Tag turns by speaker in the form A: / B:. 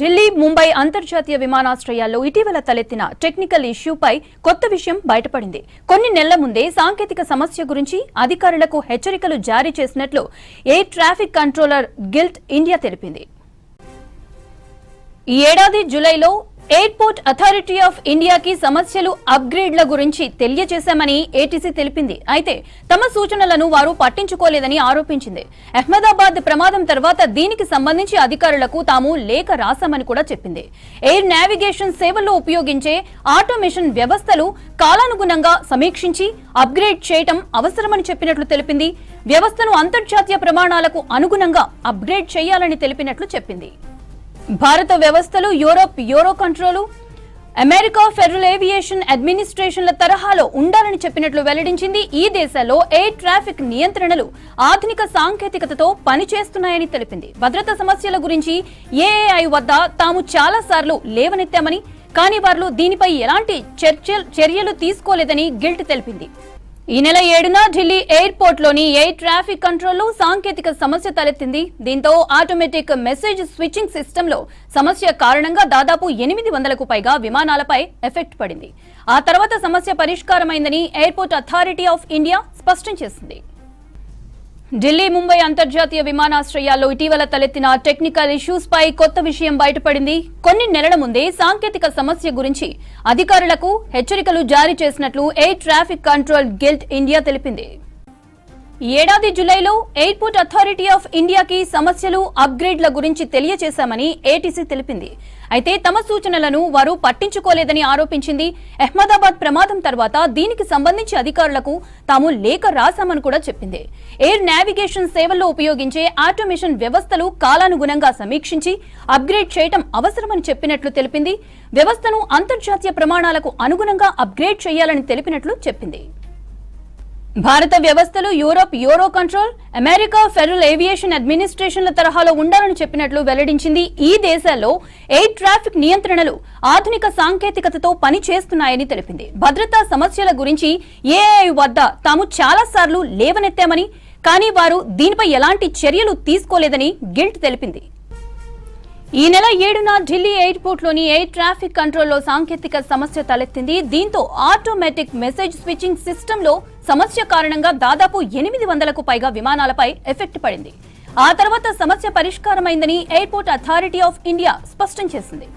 A: ఢిల్లీ ముంబై అంతర్జాతీయ విమానాశ్రయాల్లో ఇటీవల తలెత్తిన టెక్నికల్ ఇష్యూపై కొత్త విషయం బయటపడింది. కొన్ని నెలల ముందే సాంకేతిక సమస్య గురించి అధికారులకు హెచ్చరికలు జారీ చేసినట్లు air traffic controller guild India తెలిపింది. ఈ ఏడాది జూలైలో ఎయిర్పోర్ట్ అథారిటీ ఆఫ్ ఇండియాకి సమస్యలు అప్గ్రేడ్ల గురించి తెలియజేశామని ఏటీసీ తెలిపింది. అయితే తమ సూచనలను వారు పట్టించుకోలేదని ఆరోపించింది. అహ్మదాబాద్ ప్రమాదం తర్వాత దీనికి సంబంధించి అధికారులకు తాము లేఖ రాశామని కూడా చెప్పింది. ఎయిర్ నావిగేషన్ సేవల్లో ఉపయోగించే ఆటోమేషన్ వ్యవస్థలు కాలానుగుణంగా సమీక్షించి అప్గ్రేడ్ చేయటం అవసరమని చెప్పినట్లు తెలిపింది. వ్యవస్థను అంతర్జాతీయ ప్రమాణాలకు అనుగుణంగా అప్గ్రేడ్ చేయాలని తెలిపినట్లు చెప్పింది. భారత వ్యవస్థలు Europe euro control America federal aviation అడ్మినిస్ట్రేషన్ల తరహాలో ఉండాలని చెప్పినట్లు వెల్లడించింది. ఈ దేశాల్లో ఎయిర్ ట్రాఫిక్ నియంత్రణలు ఆధునిక సాంకేతికతతో పనిచేస్తున్నాయని తెలిపింది. భద్రతా సమస్యల గురించి ఏఏఐ వద్ద తాము చాలా సార్లు లేవనెత్తామని కానీ వారు దీనిపై ఎలాంటి చర్చ- చర్యలు తీసుకోలేదని గిల్ట్ తెలిపింది. ఈ నెల ఏడున ఢిల్లీ ఎయిర్పోర్ట్లోని ఎయిర్ ట్రాఫిక్ కంట్రోల్లో సాంకేతిక సమస్య తలెత్తింది. దీంతో ఆటోమేటిక్ మెసేజ్ స్విచ్చింగ్ సిస్టమ్లో సమస్య కారణంగా దాదాపు ఎనిమిది వందలకు పైగా విమానాలపై ఎఫెక్ట్ పడింది. ఆ తర్వాత సమస్య పరిష్కారమైందని ఎయిర్పోర్ట్ అథారిటీ ఆఫ్ ఇండియా స్పష్టం చేసింది. ఢిల్లీ ముంబై అంతర్జాతీయ విమానాశ్రయాల్లో ఇటీవల తలెత్తిన టెక్నికల్ ఇష్యూస్ పై కొత్త విషయం బయటపడింది. కొన్ని నెలల ముందే సాంకేతిక సమస్య గురించి అధికారులకు హెచ్చరికలు జారీ చేసినట్లు air traffic control guild India తెలిపింది. ఏడాది జూలైలో ఎయిర్పోర్ట్ అథారిటీ ఆఫ్ ఇండియాకి సమస్యలు అప్గ్రేడ్ల గురించి తెలియజేశామని ఏటీసీ తెలిపింది. అయితే తమ సూచనలను వారు పట్టించుకోలేదని ఆరోపించింది. అహ్మదాబాద్ ప్రమాదం తర్వాత దీనికి సంబంధించి అధికారులకు తాము లేఖ రాశామని కూడా చెప్పింది. ఎయిర్ నావిగేషన్ సేవల్లో ఉపయోగించే ఆటోమేషన్ వ్యవస్థలు కాలానుగుణంగా సమీక్షించి అప్గ్రేడ్ చేయటం అవసరమని చెప్పినట్లు తెలిపింది. వ్యవస్థను అంతర్జాతీయ ప్రమాణాలకు అనుగుణంగా అప్గ్రేడ్ చేయాలని తెలిపినట్లు చెప్పింది. భారత వ్యవస్థలు Europe euro control America federal aviation అడ్మినిస్ట్రేషన్ల తరహాలో ఉండాలని చెప్పినట్లు వెల్లడించింది ఈ దేశాల్లో ఎయిర్ ట్రాఫిక్ నియంత్రణలు ఆధునిక సాంకేతికతతో పని చేస్తున్నాయని తెలిపింది. భద్రతా సమస్యల గురించి ఏఐ వద్ద తాము చాలాసార్లు లేవనెత్తామని కానీ వారు దీనిపై ఎలాంటి చర్యలు తీసుకోలేదని గిల్ట్ తెలిపింది. ఈ నెల ఏడున ఢిల్లీ ఎయిర్పోర్ట్లోని ఎయిర్ ట్రాఫిక్ కంట్రోల్లో సాంకేతిక సమస్య తలెత్తింది. దీంతో ఆటోమేటిక్ మెసేజ్ స్విచ్చింగ్ సిస్టమ్లో సమస్య కారణంగా దాదాపు ఎనిమిది వందలకు పైగా విమానాలపై ఎఫెక్ట్ పడింది. ఆ తర్వాత సమస్య పరిష్కారమైందని ఎయిర్పోర్ట్ అథారిటీ ఆఫ్ ఇండియా స్పష్టం చేసింది.